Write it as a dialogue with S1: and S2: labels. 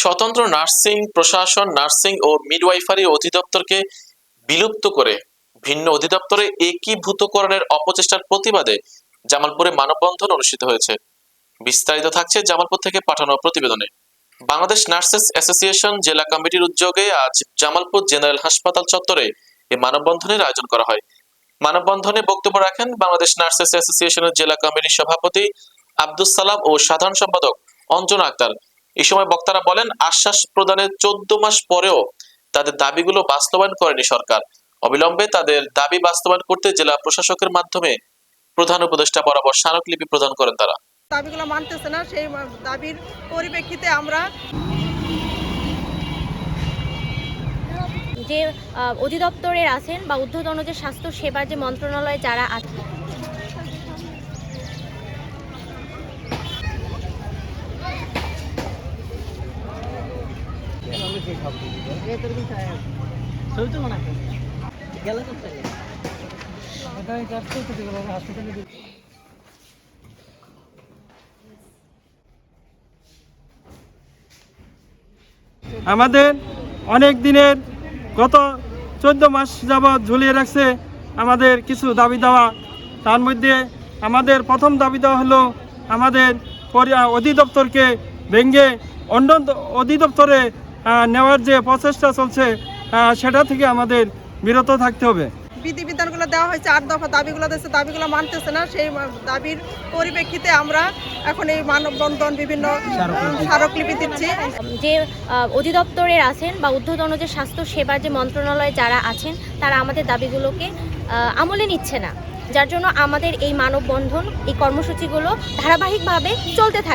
S1: স্বতন্ত্র নার্সিং প্রশাসন, নার্সিং ও মিডওয়াইফারি অধিদপ্তরকে বিলুপ্ত করে ভিন্ন অধিদপ্তরে একীভূতকরণের অপচেষ্টার প্রতিবাদে জামালপুরে মানববন্ধন অনুষ্ঠিত হয়েছে। বিস্তারিত থাকছে জামালপুর থেকে পাঠানো প্রতিবেদনে। বাংলাদেশ নার্সেস অ্যাসোসিয়েশন জেলা কমিটির উদ্যোগে আজ জামালপুর জেনারেল হাসপাতাল চত্বরে এই মানববন্ধনের আয়োজন করা হয়। মানববন্ধনে বক্তব্য রাখেন বাংলাদেশ নার্সেস অ্যাসোসিয়েশনের জেলা কমিটির সভাপতি আব্দুস সালাম ও সাধারণ সম্পাদক অঞ্জনা আক্তার। এই সময় বক্তারা বলেন আশ্বাস প্রদানের চোদ্দ মাস পরেও তাদের দাবিগুলো বাস্তবায়ন করেনি সরকার। অবিলম্বে তাদের দাবি বাস্তবায়ন করতে জেলা প্রশাসকের মাধ্যমে প্রধান উপদেষ্টা বরাবর স্মারকলিপি প্রদান করেন তারা।
S2: দাবিগুলো মানতেছে না সেই দাবির পরিপ্রেক্ষিতে আমরা
S3: যে আহ, অধিদপ্তরের আছেন বা ঊর্ধ্বতন যে স্বাস্থ্য সেবার যে মন্ত্রণালয়ে যারা আছেন
S4: আমাদের অনেক দিনের গত চোদ্দ মাস যাবৎ ঝুলিয়ে রাখছে আমাদের কিছু দাবি দেওয়া। তার মধ্যে আমাদের প্রথম দাবি দেওয়া হলো আমাদের পরি- অধিদপ্তরকে ভেঙে অন্য অধিদপ্তরে নেওয়ার যে প্রচেষ্টা চলছে সেটা থেকে আমাদের বিরত থাকতে হবে।
S2: বিধিবিধানগুলো দেওয়া হয়েছে আট দফা দাবিগুলো দিচ্ছে দাবিগুলো মানতেছে না। সেই দাবির পরিপ্রেক্ষিতে আমরা এখন এই মানববন্ধন বিভিন্ন স্মারকলিপি। দিচ্ছি।
S3: যে অধিদপ্তরের আছেন বা ঊর্ধ্বতন যে স্বাস্থ্য সেবার যে মন্ত্রণালয়ে যারা আছেন তারা আমাদের দাবিগুলোকে আমলে নিচ্ছে না। যার জন্য আমাদের এই মানববন্ধন এই কর্মসূচিগুলো ধারাবাহিকভাবে চলতে থাকে